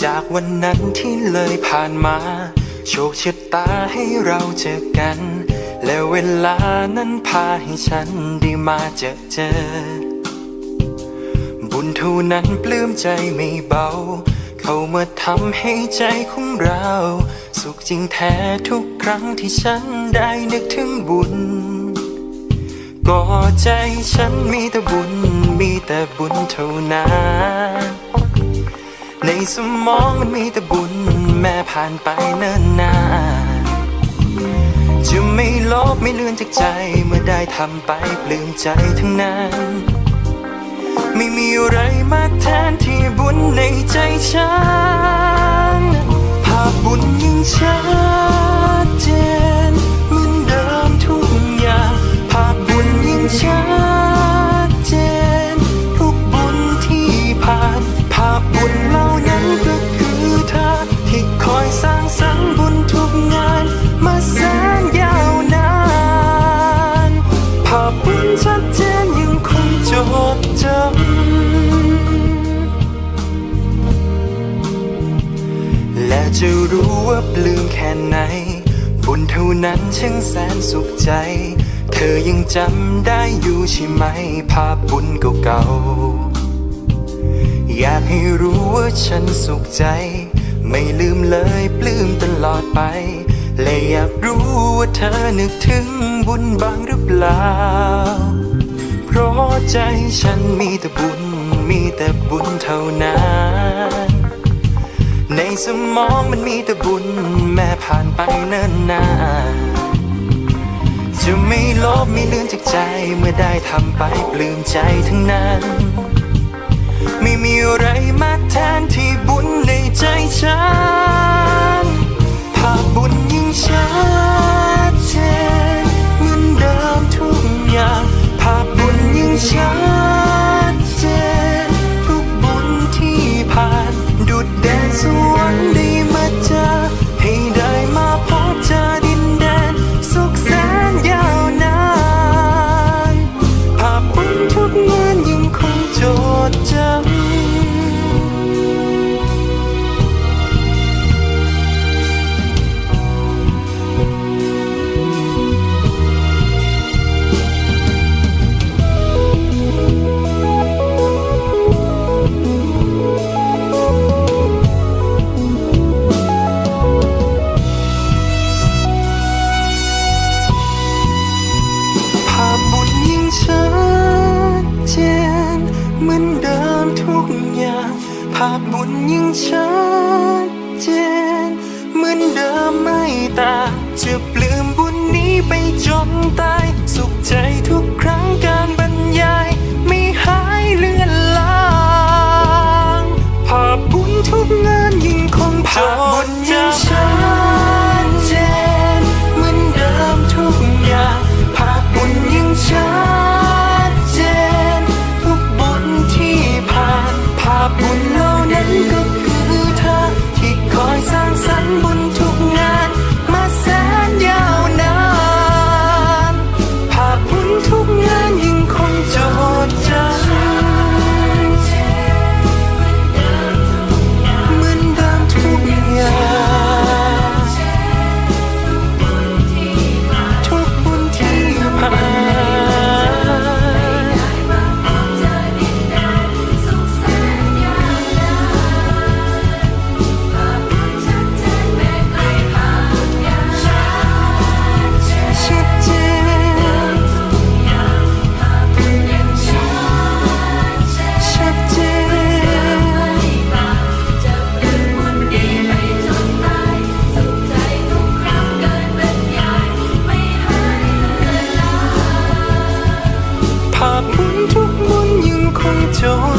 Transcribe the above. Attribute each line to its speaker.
Speaker 1: จากวันนั้นที่เลยผ่านมา โชคชะตาให้เราเจอกัน และเวลานั้นพาให้ฉันได้มาเจอเจอ บุญเท่านั้นปลื้มใจไม่เบา เขามาทำให้ใจของเรา สุขจริงแท้ทุกครั้งที่ฉันได้นึกถึงบุญก็ใจฉันมีแต่บุญ มีแต่บุญเท่านั้น สมองมันมีแต่บุญแม้ผ่านไปเนิ่นนานจะไม่ลบไม่เลือนจากใจเมื่อได้ทำไปปลื้มใจทั้งนั้น ไม่มีอะไรมาแทนที่บุญในใจฉันภาพบุญยิ่งชัดเจน จะรู้ว่าปลื้มแค่ไหน บุญเท่านั้นช่างแสนสุขใจ เธอยังจำได้อยู่ใช่ไหม ภาพบุญเก่าๆ อยากให้รู้ว่าฉันสุขใจ ไม่ลืมเลยปลื้มตลอดไป และอยากรู้ว่าเธอนึกถึงบุญบ้างหรือเปล่า เพราะใจฉันมีแต่บุญ มีแต่บุญเท่านั้น ในสมองมันมีแต่บุญ แม้ผ่านไปเนิ่นนานจะไม่ลบไม่ลืมจากใจเมื่อได้ทำไปปลื้มใจทั้งนั้น ไม่มีอะไรมาแทนที่บุญในใจฉันภาพบุญยิ่งฉัน ภาพบุญยิ่งชัดเจนเหมือนเดิมไม่ตาจะปลื้มบุญนี้ไปจนตาย สุขใจทุกครั้งการบรรยาย ไม่หายเลือนลาง ภาพบุญทุกงานยิ่งคงภาพบุญาพบุญทุกบุญยังคงจม